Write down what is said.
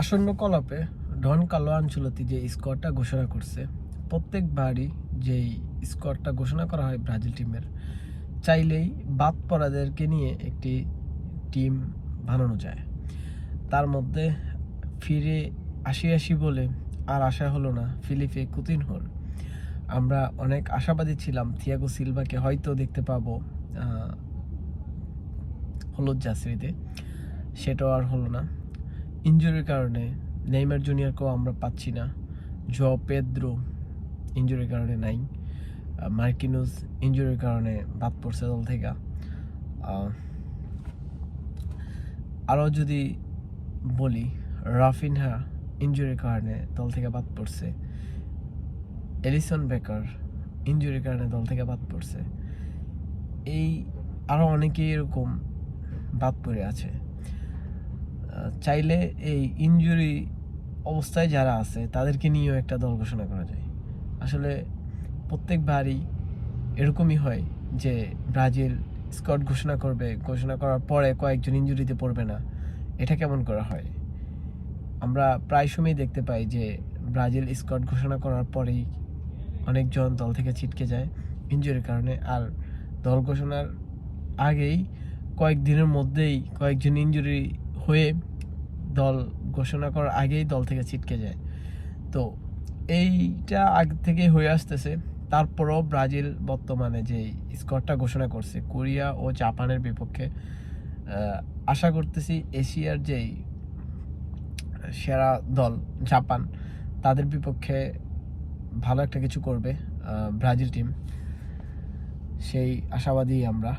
আসন্ন কলাপে ডন কালো আঞ্চলতি যে স্কোরটা ঘোষণা করছে, প্রত্যেকবারই যেই স্কোরটা ঘোষণা করা হয় ব্রাজিল টিমের, চাইলেই বাদ পড়াদেরকে নিয়ে একটি টিম বানানো যায়। তার মধ্যে ফিরে আসি আসি বলে আর আশা হলো না ফিলিপে কুতিনহোর। আমরা অনেক আশাবাদী ছিলাম থিয়াগো সিলভাকে হয়তো দেখতে পাবো হলুদ জার্সিতে। সেটাও আর হলো না। ইঞ্জুরির কারণে নেইমার জুনিয়রকেও আমরা পাচ্ছি না। জো পেদ্রো ইঞ্জুরির কারণে নাই। মার্কিনুস ইঞ্জুরির কারণে বাদ পড়ছে দল থেকে। আরও যদি বলি রাফিনহা ইঞ্জুরির কারণে দল থেকে বাদ পড়ছে। এলিসন বেকার ইঞ্জুরির কারণে দল থেকে বাদ পড়ছে। এই আরও অনেকেই এরকম বাদ পড়ে আছে। চাইলে এই ইনজুরি অবস্থায় যারা আছে, তাদেরকে নিয়েও একটা দল ঘোষণা করা যায়। আসলে প্রত্যেকবারই এরকমই হয় যে ব্রাজিল স্কট ঘোষণা করবে, ঘোষণা করার পরে কয়েকজন ইনজুরিতে পড়বে না। এটা কেমন করা হয়? আমরা প্রায় সময়ই দেখতে পাই যে ব্রাজিল স্কট ঘোষণা করার পরেই অনেকজন দল থেকে ছিটকে যায় ইনজুরির কারণে। আর দল ঘোষণার আগেই কয়েকদিনের মধ্যেই কয়েকজন ইনজুরি হয়ে দল ঘোষণা করার আগেই দল থেকে ছিটকে যায়। তো এইটা আগে থেকেই হয়ে আসতেছে। তারপরও ব্রাজিল বর্তমানে যে স্কোরটা ঘোষণা করছে, কোরিয়া ও জাপানের বিপক্ষে আশা করতেছি এশিয়ার যেই সেরা দল জাপান, তাদের বিপক্ষে ভালো একটা কিছু করবে ব্রাজিল টিম সেই আশাবাদী আমরা।